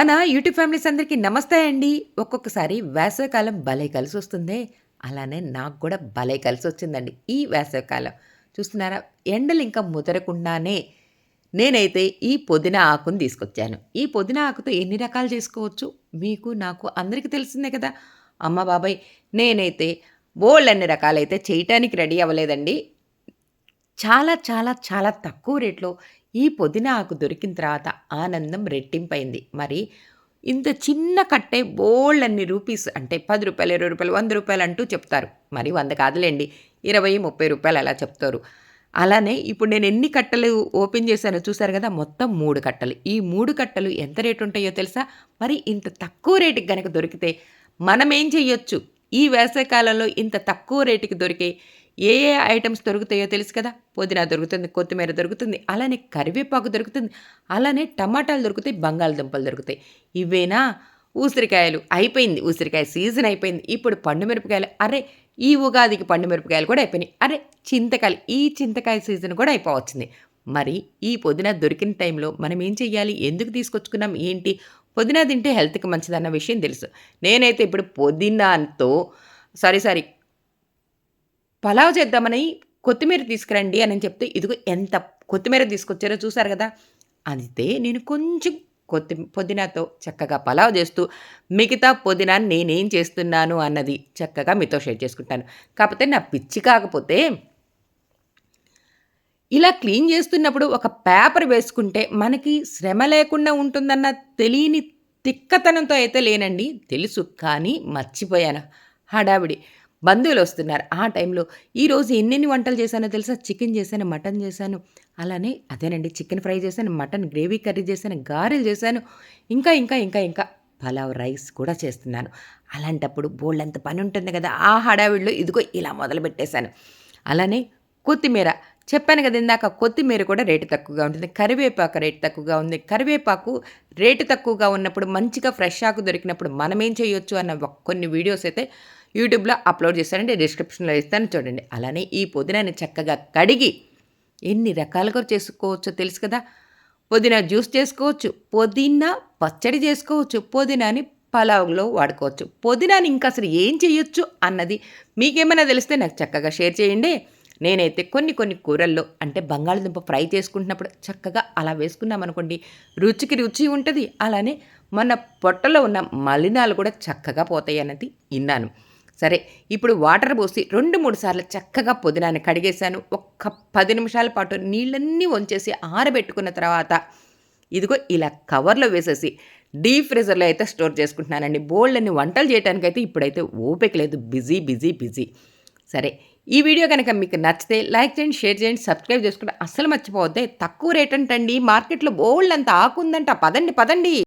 మన YouTube families అందరికీ నమస్తే అండి. ఒక్కొక్కసారి వేసవికాలం భలే కలిసి వస్తుంది అలానే నాకు కూడా భలే కలిసి వచ్చిందండి ఈ వేసవికాలం. చూస్తున్నారా? ఎండలు ఇంకా ముదరకుండానే నేనైతే ఈ పుదీనా ఆకును తీసుకొచ్చాను. ఈ పుదీనా ఆకుతో ఎన్ని రకాలు చేసుకోవచ్చు? మీకు నాకు అందరికీ తెలిసిందే కదా. అమ్మ బాబాయ్ నేనైతే బోల్డ్ అన్ని రకాలైతే చేయటానికి రెడీ అవ్వలేదండి. చాలా చాలా చాలా తక్కువ రేట్లో ఈ పుదీనా ఆకు దొరికిన తర్వాత ఆనందం రెట్టింపైంది. మరి ఇంత చిన్న కట్టే బోల్డ్ అన్ని రూపీస్ అంటే పది రూపాయలు ఇరవై రూపాయలు వంద రూపాయలు అంటూ చెప్తారు. మరి వంద కాదులేండి ఇరవై ముప్పై రూపాయలు అలా చెప్తారు. అలానే ఇప్పుడు నేను ఎన్ని కట్టలు ఓపెన్ చేశానో చూసారు కదా మొత్తం మూడు కట్టలు. ఈ మూడు కట్టలు ఎంత రేటు ఉంటాయో తెలుసా? మరి ఇంత తక్కువ రేటుకి కనుక దొరికితే మనం ఏం చెయ్యొచ్చు? ఈ వేసవికాలంలో ఇంత తక్కువ రేటుకి దొరికే ఏ ఏ ఐటమ్స్ దొరుకుతాయో తెలుసు కదా? పుదీనా దొరుకుతుంది కొత్తిమీర దొరుకుతుంది అలానే కరివేపాకు దొరుకుతుంది అలానే టమాటాలు దొరుకుతాయి బంగాళదుంపలు దొరుకుతాయి. ఇవేనా? ఉసిరికాయలు. అయిపోయింది. ఉసిరికాయ సీజన్ అయిపోయింది. ఇప్పుడు పండు మిరపకాయలు. అరే ఈ ఉగాదికి పండు మిరపకాయలు కూడా అయిపోయినాయి. అరే చింతకాయలు. ఈ చింతకాయ సీజన్ కూడా అయిపోవచ్చింది. మరి ఈ పుదీనా దొరికిన టైంలో మనం ఏం చెయ్యాలి? ఎందుకు తీసుకొచ్చుకున్నాం? ఏంటి? పుదీనా తింటే హెల్త్కి మంచిదన్న విషయం తెలుసు. నేనైతే ఇప్పుడు పుదీనాతో సారీ సారీ పలావ్ చేద్దామని కొత్తిమీర తీసుకురండి అని చెప్తే ఇదిగో ఎంత కొత్తిమీర తీసుకొచ్చారో చూసారు కదా? అంతే నేను కొంచెం కొత్తి పుదీనాతో చక్కగా పలావ్ చేస్తూ మిగతా పుదీనా నేనేం చేస్తున్నాను అన్నది చక్కగా మీతో షేర్ చేసుకుంటాను. కాకపోతే నా పిచ్చి కాకపోతే ఇలా క్లీన్ చేస్తున్నప్పుడు ఒక పేపర్ వేసుకుంటే మనకి శ్రమ లేకుండా ఉంటుందన్న తెలియని తిక్కతనంతో అయితే లేనండి. తెలుసు కానీ మర్చిపోయాను. హడావిడి. బంధువులు వస్తున్నారు ఆ టైంలో ఈరోజు ఎన్నెన్ని వంటలు చేశానో తెలుసా? చికెన్ చేశాను మటన్ చేశాను. అలానే అదేనండి చికెన్ ఫ్రై చేశాను మటన్ గ్రేవీ కర్రీ చేశాను గారెలు చేశాను ఇంకా ఇంకా ఇంకా ఇంకా పలావ్ రైస్ కూడా చేస్తున్నాను. అలాంటప్పుడు బోల్డ్ పని ఉంటుంది కదా ఆ హడావిడిలో ఇదిగో ఇలా మొదలు పెట్టేశాను అలానే కొత్తిమీర చెప్పాను కదా ఇందాక కొత్తిమీర కూడా రేటు తక్కువగా ఉంటుంది కరివేపాకు రేటు తక్కువగా ఉంది. కరివేపాకు రేటు తక్కువగా ఉన్నప్పుడు మంచిగా ఫ్రెష్ ఆకు దొరికినప్పుడు మనం ఏం చేయొచ్చు అన్న కొన్ని వీడియోస్ అయితే యూట్యూబ్లో అప్లోడ్ చేస్తానండి డిస్క్రిప్షన్లో ఇస్తాను. చూడండి అలానే ఈ పుదీనాని చక్కగా కడిగి ఎన్ని రకాలుగా చేసుకోవచ్చో తెలుసు కదా? పుదీనా జ్యూస్ చేసుకోవచ్చు పుదీనా పచ్చడి చేసుకోవచ్చు పుదీనాని పలావ్లో వాడుకోవచ్చు. పుదీనాని ఇంకా అసలు ఏం చేయొచ్చు అన్నది మీకేమైనా తెలిస్తే నాకు చక్కగా షేర్ చేయండి. నేనైతే కొన్ని కొన్ని కూరల్లో అంటే బంగాళదుంప ఫ్రై చేసుకుంటున్నప్పుడు చక్కగా అలా వేసుకున్నాం అనుకోండి రుచికి రుచి ఉంటుంది. అలానే మన పొట్టలో ఉన్న మలినాలు కూడా చక్కగా పోతాయి అన్నది విన్నాను. సరే ఇప్పుడు వాటర్ పోసి రెండు మూడు సార్లు చక్కగా పుదీనాన్ని కడిగేశాను. ఒక్క పది నిమిషాల పాటు నీళ్ళన్నీ వంచేసి ఆరబెట్టుకున్న తర్వాత ఇదిగో ఇలా కవర్లో వేసేసి డీప్ ఫ్రీజర్లో అయితే స్టోర్ చేసుకుంటున్నానండి. బోల్డ్ అన్ని వంటలు చేయడానికైతే ఇప్పుడైతే ఓపిక లేదు. Busy busy busy. సరే ఈ వీడియో కనుక మీకు నచ్చితే లైక్ చేయండి షేర్ చేయండి సబ్స్క్రైబ్ చేసుకుంటే అస్సలు మర్చిపోవద్దే. తక్కువ రేట్ అంటండి. మార్కెట్లో బోల్డ్ అంత ఆకుందంట పదండి పదండి.